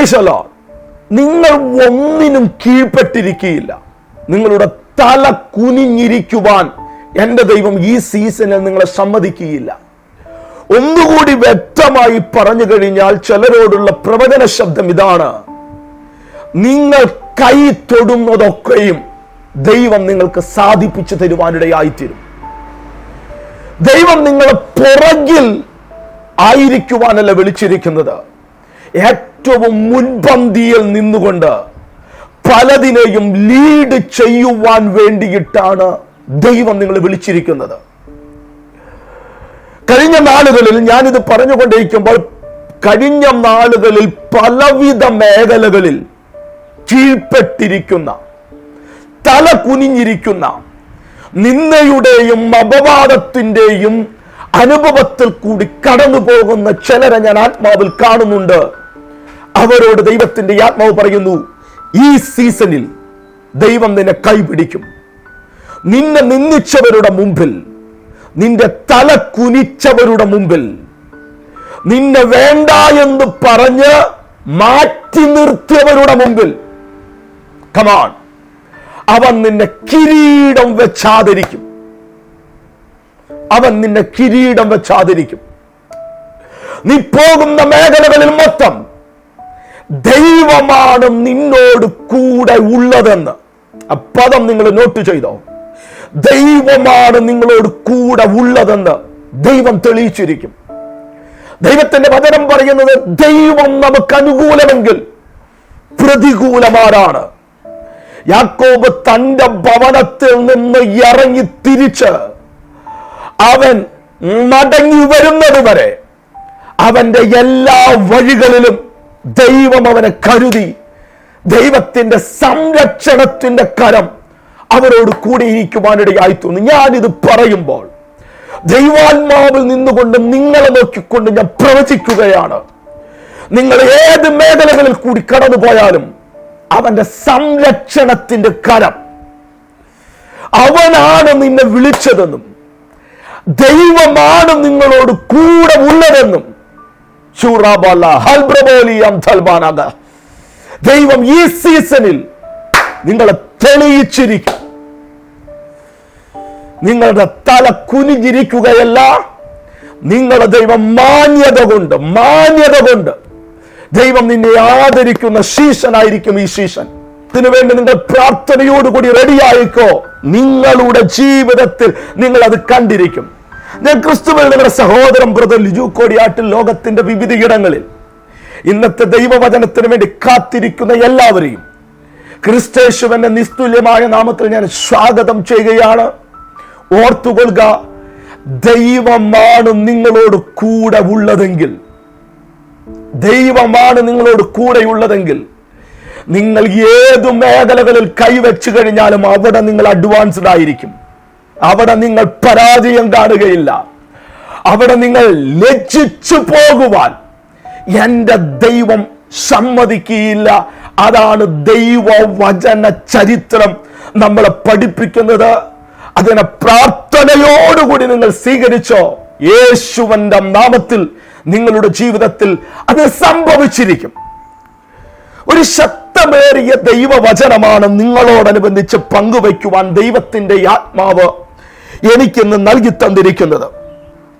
പ്രൈസലോ നിങ്ങൾ ഒന്നിനും കീഴ്പ്പെട്ടിരിക്കുകയില്ല നിങ്ങളുടെ തല കുനിഞ്ഞിരിക്കുവാൻ എന്റെ ദൈവം ഈ സീസണിൽ നിങ്ങളെ സമ്മതിക്കുകയില്ല. ഒന്നുകൂടി വ്യക്തമായി പറഞ്ഞു കഴിഞ്ഞാൽ ചിലരോടുള്ള പ്രവചന ശബ്ദം ഇതാണ്. നിങ്ങൾ കൈ തൊടുന്നതൊക്കെയും ദൈവം നിങ്ങൾക്ക് സാധിപ്പിച്ചു തരുവാനിടയായിത്തീരും. ദൈവം നിങ്ങളെ പുറകിൽ ആയിരിക്കുവാനല്ല വിളിച്ചിരിക്കുന്നത്. ഏറ്റവും മുൻപന്തിയിൽ നിന്നുകൊണ്ട് പലതിനെയും ലീഡ് ചെയ്യുവാൻ വേണ്ടിയിട്ടാണ് ദൈവം നിങ്ങളെ വിളിച്ചിരിക്കുന്നത്. കഴിഞ്ഞ നാളുകളിൽ ഞാനിത് പറഞ്ഞുകൊണ്ടിരിക്കുമ്പോൾ കഴിഞ്ഞ നാളുകളിൽ പലവിധ മേഖലകളിൽ കീഴ്പ്പെട്ടിരിക്കുന്ന തല കുനിഞ്ഞിരിക്കുന്ന നിന്നയുടെയും അപവാദത്തിന്റെയും അനുഭവത്തിൽ കൂടി കടന്നു പോകുന്ന ചിലരെ ഞാൻ ആത്മാവിൽ കാണുന്നുണ്ട്. അവരോട് ദൈവത്തിന്റെ ആത്മാവ് പറയുന്നു ഈ സീസണിൽ ദൈവം നിന്നെ കൈപിടിക്കും. നിന്നെ നിന്ദിച്ചവരുടെ മുമ്പിൽ നിന്റെ തല കുനിച്ചവരുടെ മുമ്പിൽ നിന്നെ വേണ്ട എന്ന് പറഞ്ഞ് മാറ്റി നിർത്തിയവരുടെ മുമ്പിൽ. കമാൺ അവൻ നിന്നെ കിരീടം വെച്ചാതിരിക്കും. അവൻ നിന്നെ കിരീടം വെച്ചാതിരിക്കും. നീ പോകുന്ന മേഖലകളിൽ മൊത്തം ദൈവമാണ് നിന്നോട് കൂടെ ഉള്ളതെന്ന്. ആ പദം നിങ്ങൾ നോട്ട് ചെയ്തോ. ദൈവമാണ് നിങ്ങളോട് കൂടെ ഉള്ളതെന്ന് ദൈവം തെളിയിച്ചിരിക്കും. ദൈവത്തിന്റെ വചനം പറയുന്നത് ദൈവം നമുക്ക് അനുകൂലമെങ്കിൽ പ്രതികൂലമാരാണ്. യാക്കോബ് തന്റെ ഭവനത്തിൽ നിന്ന് ഇറങ്ങി തിരിച്ച് അവൻ മടങ്ങി വരുന്നത് വരെ അവന്റെ എല്ലാ വഴികളിലും ദൈവം അവനെ കരുതി. ദൈവത്തിന്റെ സംരക്ഷണത്തിന്റെ കരം അവരോട് കൂടിയിരിക്കുവാനിടയായി തോന്നുന്നു ഞാനിത് പറയുമ്പോൾ ദൈവാത്മാവിൽ നിന്നുകൊണ്ട് നിങ്ങളെ നോക്കിക്കൊണ്ട് ഞാൻ പ്രവചിക്കുകയാണ്. നിങ്ങൾ ഏത് മേഖലകളിൽ കൂടി കടന്നു പോയാലും അവന്റെ സംരക്ഷണത്തിന്റെ കരം അവനാണ് നിന്നെ വിളിച്ചതെന്നും ദൈവമാണ് നിങ്ങളോട് കൂടെ ഉള്ളതെന്നും ദൈവം ഈ സീസണിൽ നിങ്ങളെ തെളിയിച്ചിരിക്കും. നിങ്ങളുടെ തല കുനിഞ്ഞിരിക്കുകയല്ല നിങ്ങളുടെ ദൈവം മാന്യത കൊണ്ട് മാന്യത കൊണ്ട് ദൈവം നിന്നെ ആദരിക്കുന്ന ശീശനായിരിക്കും ഈ ശീശൻ. ഇതിനുവേണ്ടി നിങ്ങൾ പ്രാർത്ഥനയോടുകൂടി റെഡിയായിക്കോ നിങ്ങളുടെ ജീവിതത്തിൽ നിങ്ങൾ അത് കണ്ടിരിക്കും. ഞാൻ ക്രിസ്തുവിൽ നിങ്ങളുടെ സഹോദരൻ ബ്രദർ ലിജു കോടിയാട്ടിൽ ലോകത്തിന്റെ വിവിധ ഇടങ്ങളിൽ ഇന്നത്തെ ദൈവവചനത്തിന് വേണ്ടി കാത്തിരിക്കുന്ന എല്ലാവരെയും ക്രിസ്തേശുവന്റെ നിസ്തുല്യമായ നാമത്തിൽ ഞാൻ സ്വാഗതം ചെയ്യുകയാണ്. ഓർത്തുകൊള്ളുക ദൈവമാണ് നിങ്ങളോട് കൂടെ ഉള്ളതെങ്കിൽ ദൈവമാണ് നിങ്ങളോട് കൂടെയുള്ളതെങ്കിൽ നിങ്ങൾ ഏതു മേഖലകളിൽ കൈവച്ചു കഴിഞ്ഞാലും അവിടെ നിങ്ങൾ അഡ്വാൻസ്ഡ് ആയിരിക്കും. അവിടെ നിങ്ങൾ പരാജയം കാണുകയില്ല. അവിടെ നിങ്ങൾ ലജ്ജിച്ചു പോകുവാൻ എന്റെ ദൈവം സമ്മതിക്കുകയില്ല. അതാണ് ദൈവ വചന ചരിത്രം നമ്മളെ പഠിപ്പിക്കുന്നത്. അതിനെ പ്രാർത്ഥനയോടുകൂടി നിങ്ങൾ സ്വീകരിച്ചോ? യേശുവന്റെ നാമത്തിൽ നിങ്ങളുടെ ജീവിതത്തിൽ അത് സംഭവിച്ചിരിക്കും. ഒരു ശക്തമേറിയ ദൈവവചനമാണ് നിങ്ങളോടനുബന്ധിച്ച് പങ്കുവയ്ക്കുവാൻ ദൈവത്തിന്റെ ആത്മാവ് എനിക്കിന്ന് നൽകി തന്നിരിക്കുന്നത്.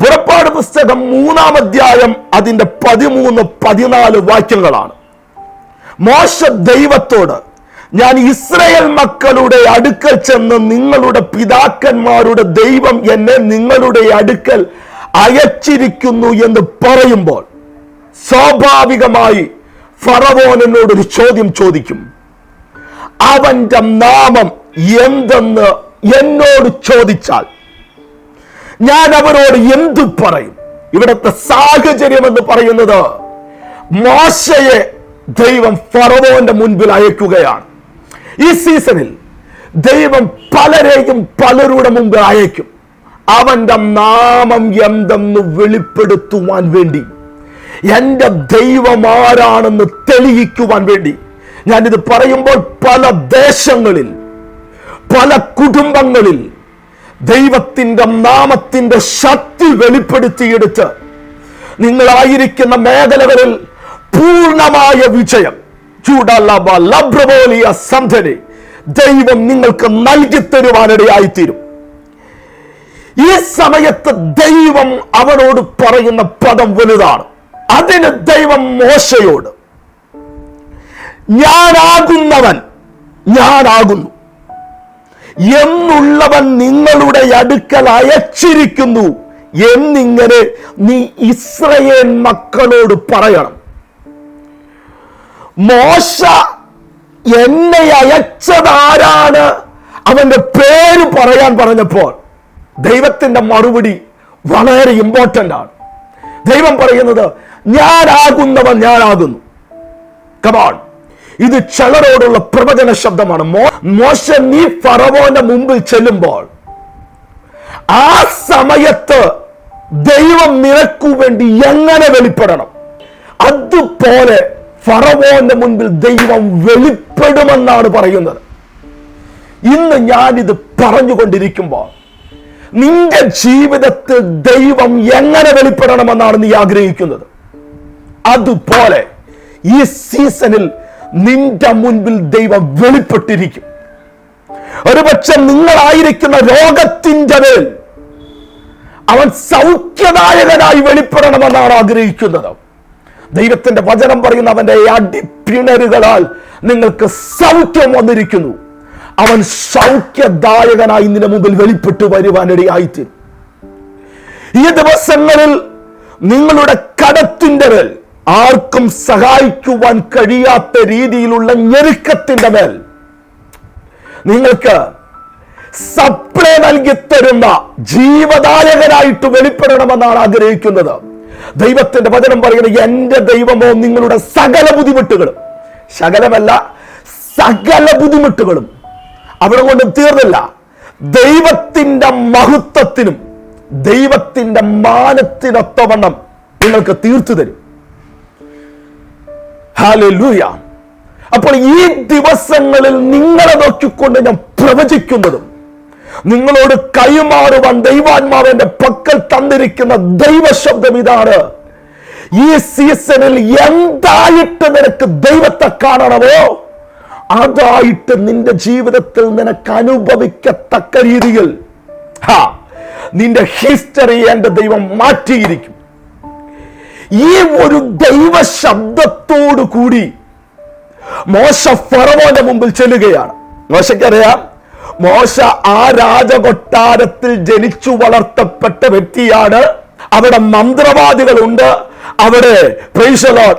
പുറപ്പാട് പുസ്തകം മൂന്നാം അധ്യായം അതിന്റെ പതിമൂന്ന് പതിനാല് വാക്യങ്ങളാണ്. മോശ ദൈവത്തോട് ഞാൻ ഇസ്രയേൽ മക്കളുടെ അടുക്കൽ ചെന്ന് നിങ്ങളുടെ പിതാക്കന്മാരുടെ ദൈവം എന്നെ നിങ്ങളുടെ അടുക്കൽ അയച്ചിരിക്കുന്നു എന്ന് പറയുമ്പോൾ സ്വാഭാവികമായി ഒരു ചോദ്യം ചോദിക്കും. അവന്റെ നാമം എന്തെന്ന് എന്നോട് ചോദിച്ചാൽ ഞാൻ അവരോട് എന്തു പറയും? ഇവിടുത്തെ സാഹചര്യം എന്ന് പറയുന്നത് മോശയെ ദൈവം ഫറവോന്റെ മുൻപിൽ അയക്കുകയാണ്. ഈ സീസണിൽ ദൈവം പലരെയും പലരുടെ മുമ്പ് അയക്കും. അവന്റെ നാമം എന്തെന്ന് വെളിപ്പെടുത്തുവാൻ വേണ്ടി. എന്റെ ദൈവം ആരാണെന്ന് തെളിയിക്കുവാൻ വേണ്ടി. ഞാനിത് പറയുമ്പോൾ പല ദേശങ്ങളിൽ പല കുടുംബങ്ങളിൽ ദൈവത്തിന്റെ നാമത്തിന്റെ ശക്തി വെളിപ്പെടുത്തിയെടുത്ത് നിങ്ങളായിരിക്കുന്ന മേഖലകളിൽ പൂർണമായ വിജയം. ചൂടലബ സന്ധന സന്ധനെ ദൈവം നിങ്ങൾക്ക് നൽകി തരുവാനിടയായിത്തീരും. ഈ സമയത്ത് ദൈവം അവനോട് പറയുന്ന പദം വലുതാണ്. അതിന് ദൈവം മോശയോട് ഞാനാകുന്നവൻ ഞാനാകുന്നു. എന്നുള്ളവൻ നിങ്ങളുടെ അടുക്കൽ അയച്ചിരിക്കുന്നു എന്നിങ്ങനെ നീ ഇസ്രയേൽ മക്കളോട് പറയണം. മോശ എന്നെ അയച്ചതാരാണ്? അവന്റെ പേര് പറയാൻ പറഞ്ഞപ്പോൾ ദൈവത്തിന്റെ മറുപടി വളരെ ഇമ്പോർട്ടന്റ് ആണ്. ദൈവം പറയുന്നത് ഞാനാകുന്നവൻ ഞാനാകുന്നു. കമാൺ ഇത് ചിലരോടുള്ള പ്രവചന ശബ്ദമാണ്. മോശ നീ ഫറവോന്റെ മുമ്പിൽ ചെല്ലുമ്പോൾ ആ സമയത്ത് ദൈവം നിനക്കു വേണ്ടി എങ്ങനെ വെളിപ്പെടണം? അതുപോലെ ഫറവോന്റെ മുൻപിൽ ദൈവം വെളിപ്പെടുമെന്നാണ് പറയുന്നത്. ഇന്ന് ഞാനിത് പറഞ്ഞുകൊണ്ടിരിക്കുമ്പോൾ നിന്റെ ജീവിതത്തിൽ ദൈവം എങ്ങനെ വെളിപ്പെടണമെന്നാണ് നീ ആഗ്രഹിക്കുന്നത്? അതുപോലെ ഈ സീസണിൽ നിന്റെ മുൻപിൽ ദൈവം വെളിപ്പെട്ടിരിക്കും. ഒരുപക്ഷെ നിങ്ങളായിരിക്കുന്ന രോഗത്തിന്റെ മേൽ അവൻ സൗഖ്യദായകനായി വെളിപ്പെടണമെന്നാണ് ആഗ്രഹിക്കുന്നത്. ദൈവത്തിന്റെ വചനം പറയുന്ന അവന്റെ അടിപ്പിണരുകളാൽ നിങ്ങൾക്ക് സൗഖ്യം വന്നിരിക്കുന്നു. അവൻ സൗഖ്യദായകനായി നിന്റെ മുമ്പിൽ വെളിപ്പെട്ടു വരുവാനിടയായിത്തീരും. ഈ ദിവസങ്ങളിൽ നിങ്ങളുടെ കടത്തിന്റെ മേൽ ആർക്കും സഹായിക്കുവാൻ കഴിയാത്ത രീതിയിലുള്ള ഞെരുക്കത്തിന്റെ മേൽ നിങ്ങൾക്ക് സപ്ലൈ നൽകി തരുന്ന ജീവദായകനായിട്ട് വെളിപ്പെടണമെന്നാണ് ആഗ്രഹിക്കുന്നത്. ദൈവത്തിന്റെ വചനം പറയുന്നത് എന്റെ ദൈവമോ നിങ്ങളുടെ സകല ബുദ്ധിമുട്ടുകളും ശകലമല്ല സകല ബുദ്ധിമുട്ടുകളും അവിടെ കൊണ്ടും തീർന്നില്ല. ദൈവത്തിന്റെ മഹത്വത്തിനും ദൈവത്തിന്റെ മാനത്തിനൊത്തവണ്ണം നിങ്ങൾക്ക് തീർത്തു തരും. ഹാലൂയ അപ്പോൾ ഈ ദിവസങ്ങളിൽ നിങ്ങളെ നോക്കിക്കൊണ്ട് ഞാൻ പ്രവചിക്കുന്നതും നിങ്ങളോട് കൈമാറുവാൻ ദൈവാത്മാവിന്റെ പക്കൽ തന്നിരിക്കുന്ന ദൈവശബ്ദം ഇതാണ്. ഈ സീസണിൽ എന്തായിട്ട് നിനക്ക് ദൈവത്തെ കാണണമോ? അതായിട്ട് നിന്റെ ജീവിതത്തിൽ നിനക്ക് അനുഭവിക്കത്തക്ക രീതിയിൽ നിന്റെ ഹിസ്റ്ററി എന്റെ ദൈവം മാറ്റിയിരിക്കും. ഈ ഒരു ദൈവ ശബ്ദത്തോടു കൂടി മോശ ഫറവോന്റെ മുമ്പിൽ ചെല്ലുകയാണ്. മോശക്കറിയാം? മോശ ആ രാജകൊട്ടാരത്തിൽ ജനിച്ചു വളർത്തപ്പെട്ട വ്യക്തിയാണ്. അവിടെ മന്ത്രവാദികളുണ്ട്. അവിടെ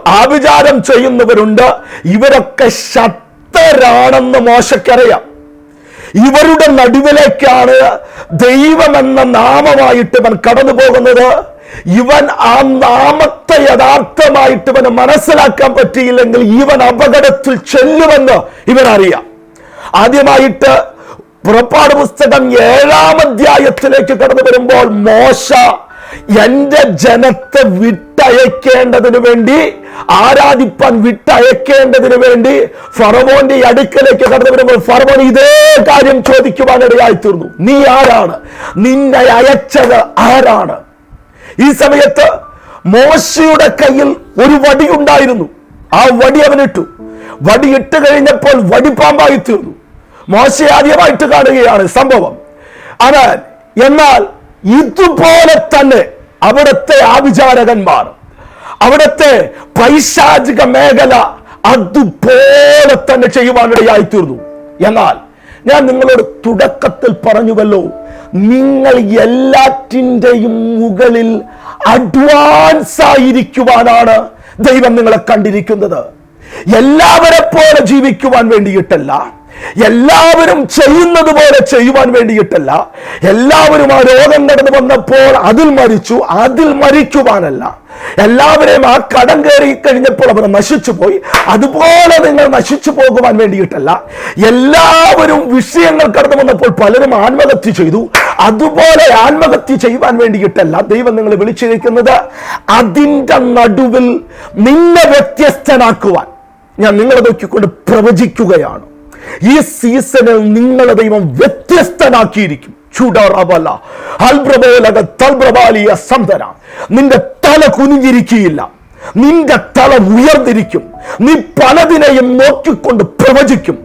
ആഭിചാരം ചെയ്യുന്നവരുണ്ട്. ഇവരൊക്കെ ശക്തരാണെന്ന് മോശക്കറിയാം. ഇവരുടെ നടുവിലേക്കാണ് ദൈവമെന്ന നാമമായിട്ട് ഇവൻ കടന്നു പോകുന്നത്. ഇവൻ ആ നാമത്തെ യഥാർത്ഥമായിട്ട് ഇവന് മനസ്സിലാക്കാൻ പറ്റിയില്ലെങ്കിൽ ഇവൻ അപകടത്തിൽ ചെല്ലുമെന്ന് ഇവൻ അറിയാം. ആദ്യമായിട്ട് പുറപ്പാട് പുസ്തകം ഏഴാം അധ്യായത്തിലേക്ക് കടന്നു വരുമ്പോൾ മോശ എന്റെ ജനത്തെ വിട്ടയക്കേണ്ടതിനു വേണ്ടി ആരാധിപ്പാൻ വിട്ടയക്കേണ്ടതിനു വേണ്ടി ഫറവോന്റെ അടുക്കലേക്ക് കടന്നു വരുമ്പോൾ ഫറവോൻ ഇതേ കാര്യം ചോദിക്കുവാനിടയായി തീർന്നു നീ ആരാണ്? നിന്നെ അയച്ചത് ആരാണ്? ഈ സമയത്ത് മോശയുടെ കയ്യിൽ ഒരു വടി ഉണ്ടായിരുന്നു. ആ വടി അവനിട്ടു വടി ഇട്ട് കഴിഞ്ഞപ്പോൾ വടിപ്പാമ്പായി തീർന്നു മോശ ആദ്യമായിട്ട് കാണുകയാണ് സംഭവം. അതാ എന്നാൽ ഇതുപോലെ തന്നെ അവിടുത്തെ ആവിചാരകന്മാർ അവിടുത്തെ പൈശാചിക മേഖല അതുപോലെ തന്നെ ചെയ്യുവാനിടയായി തീർന്നു എന്നാൽ ഞാൻ നിങ്ങളോട് തുടക്കത്തിൽ പറഞ്ഞുവല്ലോ നിങ്ങൾ എല്ലാറ്റിന്റെയും മുകളിൽ അഡ്വാൻസ് ആയിരിക്കുവാനാണ് ദൈവം നിങ്ങളെ കണ്ടിരിക്കുന്നത്. എല്ലാവരെ പോലെ ജീവിക്കുവാൻ വേണ്ടിയിട്ടല്ല. എല്ലാവരും ചെയ്യുന്നത് പോലെ ചെയ്യുവാൻ വേണ്ടിയിട്ടല്ല. എല്ലാവരും ആ രോഗം കടന്നു വന്നപ്പോൾ അതിൽ മരിച്ചു അതിൽ മരിക്കുവാനല്ല. എല്ലാവരെയും ആ കടം കയറി കഴിഞ്ഞപ്പോൾ അവർ നശിച്ചു പോയി അതുപോലെ നിങ്ങൾ നശിച്ചു പോകുവാൻ വേണ്ടിയിട്ടല്ല. എല്ലാവരും വിഷയങ്ങൾ കടന്നു വന്നപ്പോൾ പലരും ആത്മഹത്യ ചെയ്തു. അതുപോലെ ആത്മഹത്യ ചെയ്യുവാൻ വേണ്ടിയിട്ടല്ല ദൈവം നിങ്ങളെ വിളിച്ചിരിക്കുന്നത്. അതിന്റെ നടുവിൽ നിന്നെ വ്യത്യസ്തനാക്കുവാൻ. ഞാൻ നിങ്ങളെ നോക്കിക്കൊണ്ട് പ്രവചിക്കുകയാണ്. ഈ സീസണിൽ നിങ്ങളെ ദൈവം വ്യത്യസ്തനാക്കിയിരിക്കും. നിന്റെ തല കുനിഞ്ഞിരിക്കുകയില്ല. നിന്റെ തല ഉയർന്നിരിക്കും. നീ പലതിനെയും നോക്കിക്കൊണ്ട് പ്രവചിക്കും.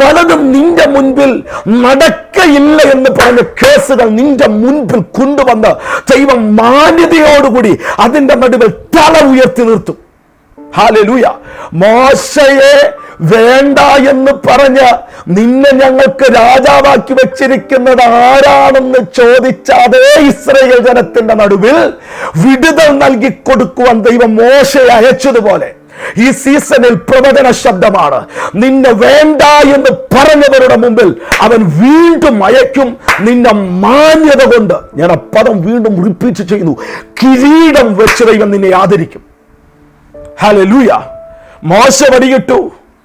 പലതും നിന്റെ മുൻപിൽ നടക്കയില്ല എന്ന് പറഞ്ഞ കേസുകൾ നിന്റെ മുൻപിൽ കൊണ്ടുവന്ന് ദൈവം മാന്യതയോടുകൂടി അതിന്റെ നടുവിൽ തല ഉയർത്തി നിർത്തും. ഹാലലൂയ. മോശയെ വേണ്ട എന്ന് പറഞ്ഞ് നിന്നെ ഞങ്ങൾക്ക് രാജാവാക്കി വെച്ചിരിക്കുന്നത് ആരാണെന്ന് ചോദിച്ച അതേ ഇസ്രയേൽ ജനത്തിന്റെ നടുവിൽ വിടുതൽ നൽകി കൊടുക്കുവാൻ ദൈവം മോശയെ അയച്ചതുപോലെ ഈ സീസണിൽ പ്രവചന ശബ്ദമാണ്. നിന്നെ വേണ്ട എന്ന് പറഞ്ഞവരുടെ മുമ്പിൽ അവൻ വീണ്ടും അയക്കും നിന്നെ മാന്യത കൊണ്ട്. ഞാൻ ആ പദം വീണ്ടും റിപ്പീറ്റ് ചെയ്യുന്നു. കിരീടം വെച്ച് ദൈവം നിന്നെ ആദരിക്കും. ഹലലൂയ മോശ വടിയിട്ടു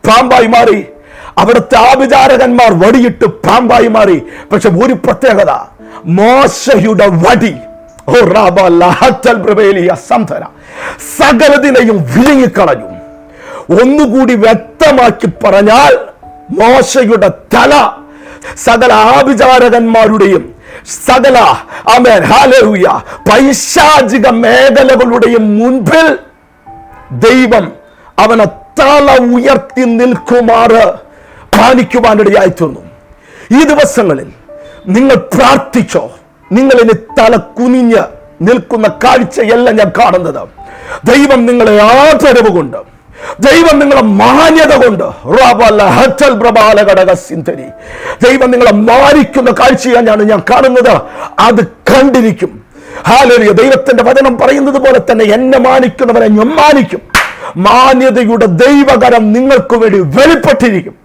പാമ്പായി മാറി. അവിടുത്തെ ആഭിചാരകന്മാർ വടിയിട്ട് പാമ്പായി മാറി. പക്ഷെ ഒരു പ്രത്യേകത മോശയുടെ വടി. സകലതിനെയും വിഴുങ്ങിക്കളഞ്ഞു. ഒന്നുകൂടി വ്യക്തമാക്കി പറഞ്ഞാൽ മോശയുടെ തല സകല ആഭിചാരകന്മാരുടെയും സകല അമേൻ ഹാലൂയ പൈശാചിക മേഖലകളുടെയും മുൻപിൽ ദൈവം അവനെ തല ഉയർത്തി നിൽക്കുമാറ് പാലിക്കുവാനിടയായി തീർന്നു ഈ ദിവസങ്ങളിൽ നിങ്ങൾ പ്രാർത്ഥിച്ചോ? നിങ്ങളിന് തല കുനിഞ്ഞ് നിൽക്കുന്ന കാഴ്ചയല്ല ഞാൻ കാണുന്നത്. ദൈവം നിങ്ങളെ ആദരവ് കൊണ്ട് ദൈവം നിങ്ങളെ മാന്യത കൊണ്ട് ദൈവം നിങ്ങളെ മാനിക്കുന്ന കാഴ്ചയാണ് ഞാൻ കാണുന്നത്. അത് കണ്ടിരിക്കും. ഹാലരിയ ദൈവത്തിന്റെ വചനം പറയുന്നത് പോലെ തന്നെ എന്നെ മാനിക്കുന്നവരെ ഞാൻ മാനിക്കും. മാന്യതയുടെ ദൈവകരം നിങ്ങൾക്ക് വേണ്ടി വെളിപ്പെട്ടിരിക്കും.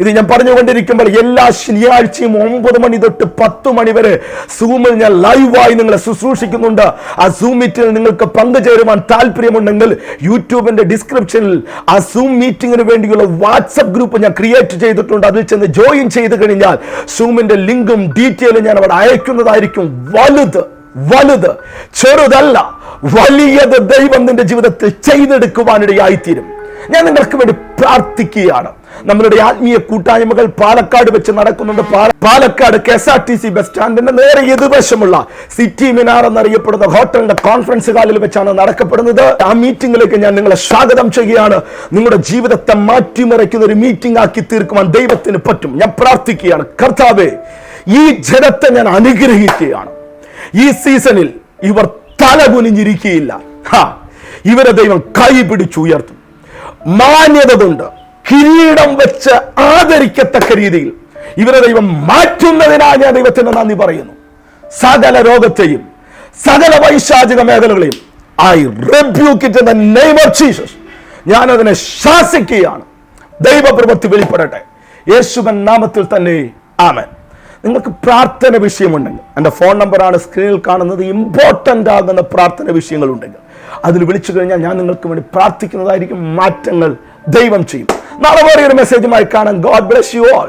ഇത് ഞാൻ പറഞ്ഞുകൊണ്ടിരിക്കുമ്പോൾ എല്ലാ ശനിയാഴ്ചയും ഒമ്പത് മണി തൊട്ട് പത്ത് മണി വരെ സൂമിൽ ഞാൻ ലൈവായി നിങ്ങളെ ശുശ്രൂഷിക്കുന്നുണ്ട്. ആ സൂം മീറ്റിൽ നിങ്ങൾക്ക് പങ്കുചേരുവാൻ താല്പര്യമുണ്ടെങ്കിൽ യൂട്യൂബിന്റെ ഡിസ്ക്രിപ്ഷനിൽ ആ സൂം മീറ്റിംഗിന് വേണ്ടിയുള്ള വാട്സപ്പ് ഗ്രൂപ്പ് ഞാൻ ക്രിയേറ്റ് ചെയ്തിട്ടുണ്ട്. അതിൽ ചെന്ന് ജോയിൻ ചെയ്ത് കഴിഞ്ഞാൽ സൂമിന്റെ ലിങ്കും ഡീറ്റെയിലും ഞാൻ അവിടെ അയക്കുന്നതായിരിക്കും വലുത്. വലുത് ചെറുതല്ല വലിയത് ദൈവം നിന്റെ ജീവിതത്തിൽ ചെയ്തെടുക്കുവാനിടയായിത്തീരും. ഞാൻ നിങ്ങൾക്ക് വേണ്ടി പ്രാർത്ഥിക്കുകയാണ്. നമ്മളുടെ ആത്മീയ കൂട്ടായ്മകൾ പാലക്കാട് വെച്ച് നടക്കുന്നുണ്ട്. Palakkad K S R T C bus സ്റ്റാൻഡിന്റെ നേരെ എതിർവശമുള്ള സിറ്റി മിനാർ എന്നറിയപ്പെടുന്ന ഹോട്ടലിന്റെ കോൺഫറൻസ് ഹാളിൽ വെച്ചാണ് നടക്കപ്പെടുന്നത്. ആ മീറ്റിംഗിലേക്ക് ഞാൻ നിങ്ങളെ സ്വാഗതം ചെയ്യുകയാണ്. നിങ്ങളുടെ ജീവിതത്തെ മാറ്റിമറിക്കുന്ന ഒരു മീറ്റിംഗ് ആക്കി തീർക്കുവാൻ ദൈവത്തിന് പറ്റും. ഞാൻ പ്രാർത്ഥിക്കുകയാണ്. കർത്താവേ ഈ ജനത്തെ ഞാൻ അനുഗ്രഹിക്കുകയാണ്. ഈ സീസണിൽ ഇവർ തല കുനിഞ്ഞിരിക്കുകയില്ല ഇവരെ ദൈവം കൈ പിടിച്ചുയർത്തും മാന്യത കൊണ്ട് കിരീടം വെച്ച് ആദരിക്കത്തക്ക രീതിയിൽ ഇവരെ ദൈവം മാറ്റുന്നതിനായി ഞാൻ ദൈവത്തിന് നന്ദി പറയുന്നു. സകല രോഗത്തെയും സകല വൈശാചിക മേഖലകളെയും ഐ റെബ്യൂക്ക് ഞാനതിനെ ശാസിക്കുകയാണ്. ദൈവപ്രവൃത്തി വെളിപ്പെടട്ടെ. യേശുവൻ നാമത്തിൽ തന്നെ. ആമൻ. നിങ്ങൾക്ക് പ്രാർത്ഥന വിഷയമുണ്ടെങ്കിൽ എന്റെ ഫോൺ നമ്പറാണ് സ്ക്രീനിൽ കാണുന്നത് ഇമ്പോർട്ടന്റ് ആകുന്ന പ്രാർത്ഥന വിഷയങ്ങളുണ്ടെങ്കിൽ അതിൽ വിളിച്ചു കഴിഞ്ഞാൽ ഞാൻ നിങ്ങൾക്ക് വേണ്ടി പ്രാർത്ഥിക്കുന്നതായിരിക്കും മാറ്റങ്ങൾ ദൈവം ചെയ്യും. നാളെ വേറെ ഒരു മെസ്സേജുമായി കാണാൻ ഗോഡ് ബ്ലസ് യു ഓൾ